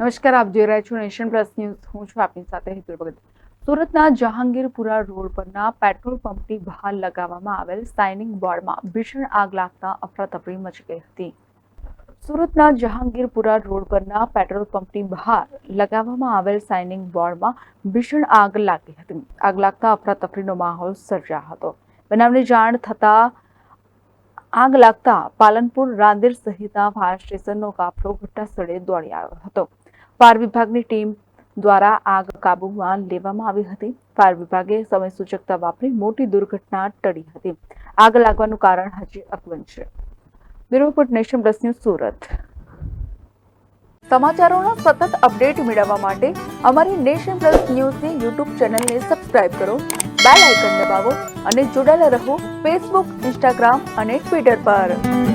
નમસ્કાર, આપ જોઈ રહ્યા છો નેશન પ્લસ ન્યૂઝ. હું છું આપની સાથે હિતુલ ભગત. સુરતના જહાંગીરપુરા રોડ પરના પેટ્રોલ પંપની બહાર લગાવવામાં આવેલ સાઇનિંગ બોર્ડમાં ભીષણ આગ લાગતા અફરાતફરી મચી ગઈ હતી. સુરતના જહાંગીરપુરા રોડ પરના પેટ્રોલ પંપની બહાર લગાવવામાં આવેલ સાઇનિંગ બોર્ડમાં ભીષણ આગ લાગી હતી. આગ લાગતા અફરાતફરીનો માહોલ સર્જાયો હતો. બનાવની જાણ થતાં આગ લાગતા પાલનપુર રાંદેર સહિતના ફાયર સ્ટેશનનો કાફલો ઘટનાસ્થળે દોડી આવ્યો હતો. ફાયર વિભાગની ટીમ દ્વારા આગ કાબૂમાં લેવામાં આવી હતી. ફાયર વિભાગે સમય સૂચકતા વાપરી મોટી દુર્ઘટના ટળી હતી. આગ લાગવાનું કારણ હજી અકબંધ છે. Report nation plus news Surat. સમાચારોના સતત અપડેટ મેળવવા માટે અમારી નેશન પ્લસ ન્યૂઝની યુટ્યુબ ચેનલને સબસ્ક્રાઇબ કરો, બેલ આઇકન દબાવો અને જોડાયેલા રહો ફેસબુક, ઇન્સ્ટાગ્રામ અને ટ્વિટર પર.